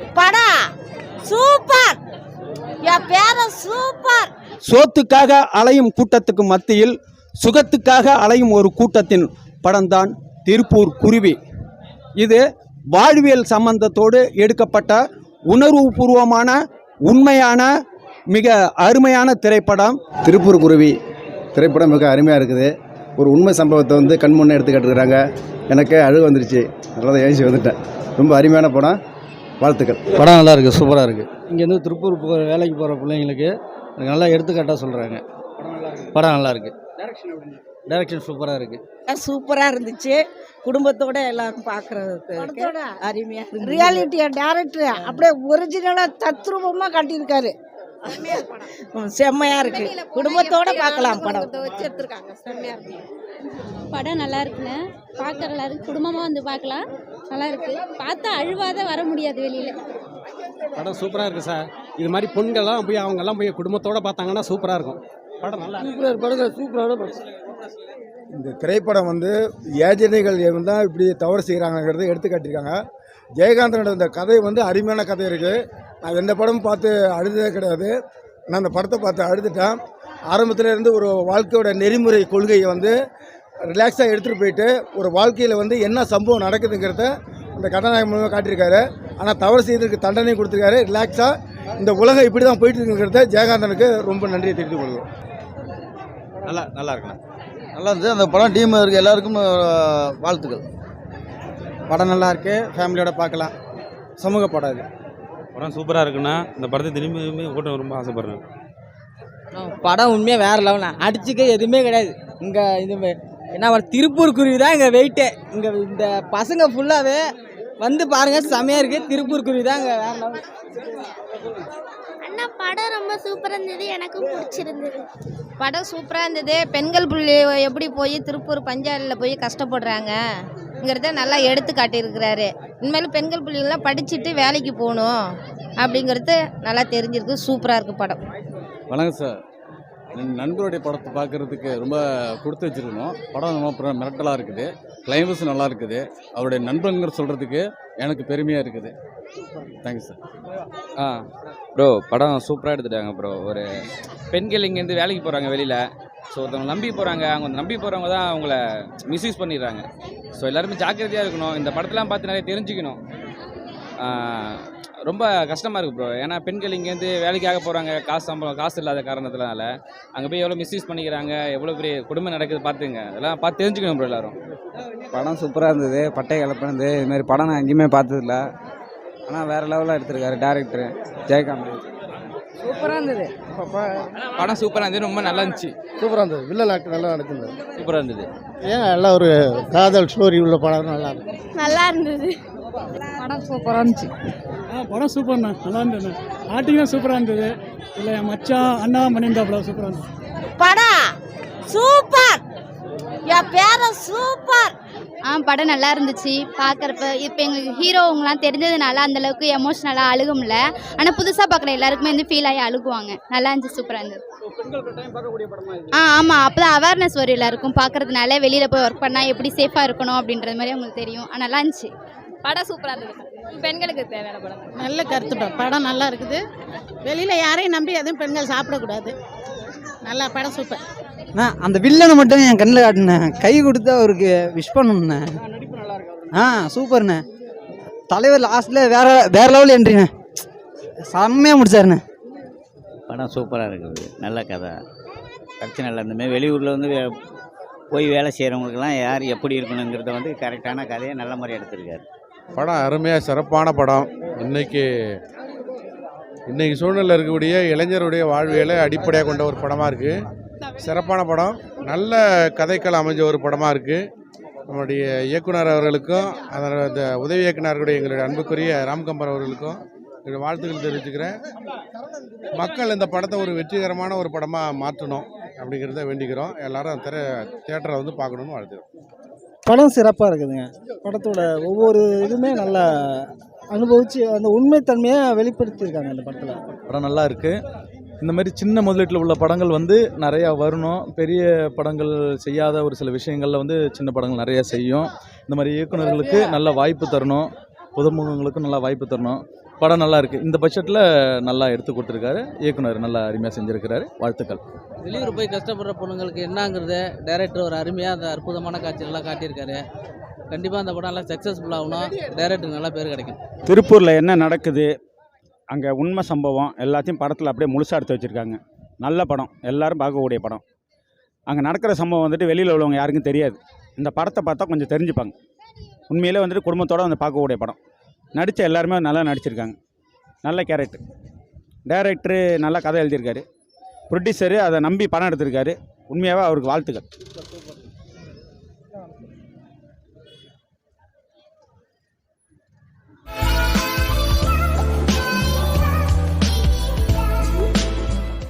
படம் சூப்பர். என் பேரன் சூப்பர். சோத்துக்காக அலையும் கூட்டத்துக்கு மத்தியில் சுகத்துக்காக அலையும் ஒரு கூட்டத்தின் படம்தான் திருப்பூர் குருவி. இது வாழ்வியல் சம்பந்தத்தோடு எடுக்கப்பட்ட உணர்வுபூர்வமான உண்மையான மிக அருமையான திரைப்படம். திருப்பூர் குருவி திரைப்படம் மிக அருமையாக இருக்குது. ஒரு உண்மை சம்பவத்தை வந்து கண் முன்னே எடுத்து காட்டுக்கிறாங்க எனக்கே அழுகு வந்துருச்சு. தான் ஏஞ்சி வந்துட்டேன். ரொம்ப அருமையான படம். வாழ்த்துக்கள். படம் நல்லா இருக்குது சூப்பராக இருக்குது இங்கேருந்து திருப்பூர் போகிற வேலைக்கு போகிற பிள்ளைங்களுக்கு எனக்கு நல்லா எடுத்துக்காட்டாக சொல்கிறாங்க படம் நல்லா இருக்கு டைரக்ஷன் சூப்பராக இருக்குது சூப்பரா இருந்துச்சு. குடும்பத்தோட எல்லாரும் பாக்குறதுக்கு அருமையா இருந்துச்சு. ரியாலிட்டியா டேரக்டர் அப்படியே ஒரிஜினலா தத்ரூபமா காட்டியிருக்காரு. செம்மையா இருக்கு. குடும்பத்தோட பார்க்கலாம் படம். படம் நல்லா இருக்குண்ணே. பார்க்க நல்லா இருக்கு. குடும்பமாக வந்து பார்க்கலாம் நல்லா இருக்கு பார்த்தா அழுவாத வர முடியாது வெளியில. படம் சூப்பராக இருக்குது சார். இது மாதிரி பொண்கள்லாம் போய் அவங்கெல்லாம் போய் குடும்பத்தோட பார்த்தாங்கன்னா சூப்பராக இருக்கும். படம் நல்லா இந்த திரைப்படம் வந்து ஏஜென்சிகள் தான் இப்படி தவறு செய்கிறாங்கிறத எடுத்து காட்டியிருக்காங்க. ஜெயகாந்தனோட இந்த கதை வந்து அருமையான கதை இருக்குது நான் எந்த படமும் பார்த்து அழுததே கிடையாது. நான் அந்த படத்தை பார்த்து அழுதுட்டேன். ஆரம்பத்துல இருந்து ஒரு வாழ்க்கையோட நெறிமுறை கொள்கையை வந்து ரிலாக்ஸாக எடுத்துகிட்டு போயிட்டு ஒரு வாழ்க்கையில் வந்து என்ன சம்பவம் நடக்குதுங்கிறத அந்த கதாநாயகம் மூலமாக காட்டியிருக்காரு. ஆனால் தவறு செய்ததுக்கு தண்டனை கொடுத்துருக்காரு. ரிலாக்ஸாக இந்த உலகம் இப்படி தான் போயிட்டு இருக்குங்கிறத ஜெயகாந்தனுக்கு ரொம்ப நன்றியை தெரிவித்துக் கொள்கிறோம். நல்லா நல்லா இருக்குண்ணா. நல்லா இருந்துச்சு அந்த படம் டீம் இருக்க. எல்லாருக்கும் வாழ்த்துக்கள். படம் நல்லா இருக்கு. ஃபேமிலியோட பார்க்கலாம். சமூக படம் இது படம் சூப்பராக இருக்குண்ணா. இந்த படத்தை திரும்பி திரும்பி கூட்டம் ரொம்ப ஆசைப்படுறேன். படம் உண்மையாக வேற லெவல்ண்ணா அடிச்சுக்க எதுவுமே கிடையாது. இங்கே இது என்ன ஒரு திருப்பூர் குருவி தான் இங்கே வெயிட்டே இங்கே இந்த பசங்க ஃபுல்லாகவே வந்து பாருங்க செமையாக இருக்குது திருப்பூர் குருவி தான் இங்கே வேற லெவல் அண்ணா படம் ரொம்ப சூப்பராக இருந்தது எனக்கும் பிடிச்சிருந்தது. படம் சூப்பராக இருந்தது. பெண்கள் புள்ளி எப்படி போய் திருப்பூர் பஞ்சாலையில் போய் கஷ்டப்படுறாங்கங்கிறத நல்லா எடுத்து காட்டியிருக்கிறாரு. இனிமேல் பெண்கள் புள்ளிகள்லாம் படிச்சுட்டு வேலைக்கு போகணும் அப்படிங்கிறது நல்லா தெரிஞ்சிருக்கு. சூப்பராக இருக்குது படம். வணக்கம் சார். நண்பருடைய படத்தை பார்க்குறதுக்கு ரொம்ப கொடுத்து வச்சுருக்கணும். படம் ரொம்ப மிரட்டலாக இருக்குது. கிளைமஸ் நல்லா இருக்குது. அவருடைய நண்பங்கிற சொல்கிறதுக்கு எனக்கு பெருமையாக இருக்குது. தேங்க்ஸ் சார் ஆ ப்ரோ படம் சூப்பராக எடுத்துட்டாங்க ப்ரோ ஒரு பெண்கள் இங்கேருந்து வேலைக்கு போகிறாங்க வெளியில். ஸோ ஒருத்தவங்க நம்பி போகிறாங்க அவங்க நம்பி போகிறவங்க தான் அவங்கள மிஸ்யூஸ் பண்ணிடுறாங்க. ஸோ எல்லாருமே ஜாக்கிரதையாக இருக்கணும். இந்த படத்தெலாம் பார்த்து நிறைய தெரிஞ்சுக்கணும். ரொம்ப கஷ்டமாக இருக்குது ப்ரோ ஏன்னா பெண்கள் இங்கேருந்து வேலைக்காக போகிறாங்க காசு சம்பளம் காசு இல்லாத காரணத்தினால. அங்கே போய் எவ்வளோ மிஸ்யூஸ் பண்ணிக்கிறாங்க எவ்வளோ பெரிய குடும்பம் நடக்குது பார்த்துங்க. அதெல்லாம் பார்த்து தெரிஞ்சுக்கணும் ப்ரோ எல்லாரும். படம் சூப்பராக இருந்தது. பட்டை கலப்பினது. இது மாதிரி படம் நான் எங்கேயுமே பார்த்ததில்ல. ஆனால் வேற லெவலில் எடுத்திருக்காரு டேரக்டர் ஜெயகாந்த். சூப்பரா இருந்தது. படம் சூப்பராக இருந்தது. ரொம்ப நல்லா இருந்துச்சு. சூப்பராக இருந்தது. வில்லல் ஆக்டர் நல்லா நடக்குது சூப்பராக இருந்தது. ஏன் நல்லா ஒரு காதல் ஸ்டோரி உள்ள படம் நல்லா இருக்கு நல்லா இருந்தது. படம் சூப்பரா இருந்துச்சு. ஆ படம் சூப்பர்ண்ணா நல்லா இருந்தது. ஆட்டிங்கும் சூப்பராக இருந்தது. இல்லை என் மச்சான் அண்ணா மணிந்தாப்புல சூப்பராக இருந்தது. படம் சூப்பர் என் பேரன் சூப்பர் ஆ படம் நல்லா இருந்துச்சு. பார்க்குறப்ப இப்போ எங்களுக்கு ஹீரோவங்களாம் தெரிஞ்சதுனால அந்த அளவுக்கு எமோஷ்னலாக அழுக முடியல ஆனால் புதுசாக பார்க்குற எல்லாருக்குமே வந்து ஃபீல் ஆகி அழுகுவாங்க. நல்லா இருந்துச்சு சூப்பராக இருந்தது. ஆ ஆமாம் அப்போ தான் அவேர்னஸ் வரும் எல்லாருக்கும். பார்க்கறதுனால வெளியில் போய் ஒர்க் பண்ணால் எப்படி சேஃபாக இருக்கணும் அப்படின்றது மாதிரி அவங்களுக்கு தெரியும். ஆ, நல்லா இருந்துச்சு. படம் சூப்பராக இருந்தது. பெண்களுக்கு தேவையான படம் நல்ல கருத்துட்டோம் படம் நல்லா இருக்குது. வெளியில யாரையும் நம்பி எதுவும் பெண்கள் சாப்பிடக்கூடாது. நல்லா படம் சூப்பர். நான் அந்த வில்லனை மட்டும் என் கண்ணில் காட்டினேன் கை கொடுத்து அவருக்கு விஷ் பண்ணணுண்ணே ஆ சூப்பர்ண்ணே. தலைவர் லாஸ்ட்டில் வேற வேற லெவல் என்ட்ரிண்ணே செம்மையாக முடிச்சாருண்ணே. படம் சூப்பராக இருக்குது. நல்ல கதை. பிரச்சனை இல்லை இந்த மாதிரி வெளியூரில் வந்து போய் வேலை செய்கிறவங்களுக்கெல்லாம் யார் எப்படி இருக்கணுங்கிறத வந்து கரெக்டான கதையை நல்ல மாதிரி எடுத்திருக்காரு. படம் அருமையாக சிறப்பான படம். இன்னைக்கு இன்றைக்கி சூழ்நிலை இருக்கக்கூடிய இளைஞருடைய வாழ்வியலை அடிப்படையாக கொண்ட ஒரு படமாக இருக்குது சிறப்பான படம். நல்ல கதைக்கள் அமைஞ்ச ஒரு படமாக இருக்குது நம்முடைய இயக்குனர் அவர்களுக்கும் அதோட அந்த உதவி இயக்குனர்களுடைய எங்களுடைய அன்புக்குரிய ராம்கம்பர் அவர்களுக்கும் என்னுடைய வாழ்த்துக்கள் தெரிவிச்சுக்கிறேன். மக்கள் இந்த படத்தை ஒரு வெற்றிகரமான ஒரு படமாக மாற்றணும். அப்படிங்கிறத வேண்டிக்கிறோம். எல்லாரும் திரை தேட்டரை வந்து பார்க்கணுன்னு வாழ்த்துக்கிறோம். படம் சிறப்பாக இருக்குதுங்க. படத்தோட ஒவ்வொரு இதுவுமே நல்லா அனுபவிச்சு அந்த உண்மைத்தன்மையை வெளிப்படுத்தியிருக்காங்க அந்த படத்தில். படம் நல்லா இருக்குது இந்த மாதிரி சின்ன முதலீட்டில் உள்ள படங்கள் வந்து நிறையா வரணும். பெரிய படங்கள் செய்யாத ஒரு சில விஷயங்களில் வந்து சின்ன படங்கள் நிறைய செய்யும். இந்த மாதிரி இயக்குனர்களுக்கு நல்ல வாய்ப்பு தரணும். புதுமுகங்களுக்கும் நல்ல வாய்ப்பு தரணும். படம் நல்லா இருக்கு. இந்த பட்ஜெட்டில் நல்லா எடுத்து கொடுத்துருக்காரு. இயக்குனர் நல்லா அருமையாக செஞ்சுருக்கிறாரு. வாழ்த்துக்கள். வெளியூர் போய் கஷ்டப்படுற பொண்ணுங்களுக்கு என்னங்கிறத டைரக்டர் ஒரு அருமையாக அந்த அற்புதமான காட்சிகள்லாம் காட்டியிருக்காரு. கண்டிப்பாக அந்த படம் நல்லா சக்ஸஸ்ஃபுல் ஆகணும். டைரக்டருக்கு நல்லா பேர் கிடைக்கும். திருப்பூரில் என்ன நடக்குது? அங்கே உண்மை சம்பவம் எல்லாத்தையும் படத்தில் அப்படியே முழுசாக எடுத்து வச்சுருக்காங்க. நல்ல படம். எல்லாரும் பார்க்கக்கூடிய படம். அங்கே நடக்கிற சம்பவம் வந்துட்டு வெளியில் உள்ளவங்க யாருக்கும் தெரியாது. இந்த படத்தை பார்த்தா கொஞ்சம் தெரிஞ்சுப்பாங்க. உண்மையிலே வந்துட்டு குடும்பத்தோடு வந்து பார்க்கக்கூடிய படம். நடித்த எல்லாருமே நல்லா நடிச்சிருக்காங்க. நல்ல கேரக்டர். டைரக்டரு நல்லா கதை எழுதியிருக்காரு. ப்ரொடியூசரு அதை நம்பி படம் எடுத்திருக்காரு. உண்மையாகவே அவருக்கு வாழ்த்துக்கள்.